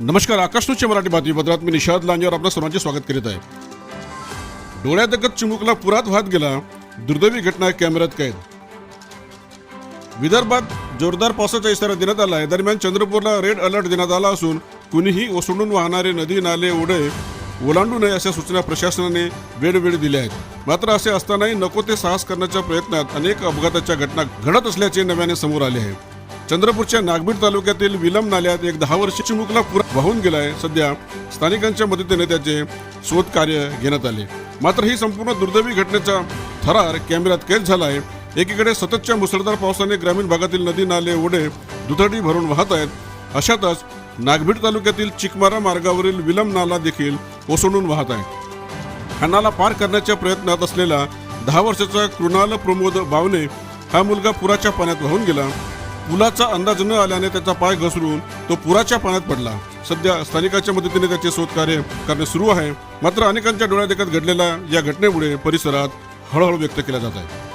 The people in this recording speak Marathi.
नमस्कार आकाशनुच्या मराठी बातमीपत्रात मी निषाद लांजेवर आपल्या सर्वांचे स्वागत करीत आहे. डोळ्यातगत चिमुकला पुरात वाहत गेला दुर्दैवी घटना कॅमेऱ्यात कैद. विदर्भात जोरदार पावसाचा इशारा देण्यात आला आहे दरम्यान चंद्रपूरला रेड अलर्ट देण्यात आला असून कुणीही ओसंडून वाहणारे नदी नाले ओढे ओलांडू नये अशा सूचना प्रशासनाने वेळोवेळी दिल्या आहेत. मात्र असे असतानाही नको ते साहस करण्याच्या प्रयत्नात अनेक अपघाताच्या घटना घडत असल्याचे नव्याने समोर आले आहे. चंद्रपूरच्या नागभीड तालुक्यातील विलंब नाल्यात एक दहा वर्षाची चिमुकला पुरा वाहून गेलाय. सध्या स्थानिकांच्या मदतीने त्याचे शोध कार्य घेण्यात आले. मात्र ही संपूर्ण दुर्दैवी घटनेचा थरार कॅमेऱ्यात कैद झाला आहे एकीकडे सततच्या मुसळधार पावसाने ग्रामीण भागातील नदी नाले ओढे दुथडी भरून वाहत आहेत. अशातच नागभीड तालुक्यातील चिकमारा मार्गावरील विलंब नाला देखील ओसंडून वाहत आहे. हा नाला पार करण्याच्या प्रयत्नात असलेला दहा वर्षाचा कृणाल प्रमोद बावने हा मुलगा पुराच्या पाण्यात वाहून गेला. पुलाचा अंदाज न आल्याने त्याचा पाय घसरून तो पुराच्या पाण्यात पडला. सध्या स्थानिकांच्या मदतीने त्याचे शोधकार्य करणे सुरू आहे. मात्र अनेकांच्या डोळ्यादेखत घडलेल्या या घटनेमुळे परिसरात हळहळ व्यक्त केला जात आहे.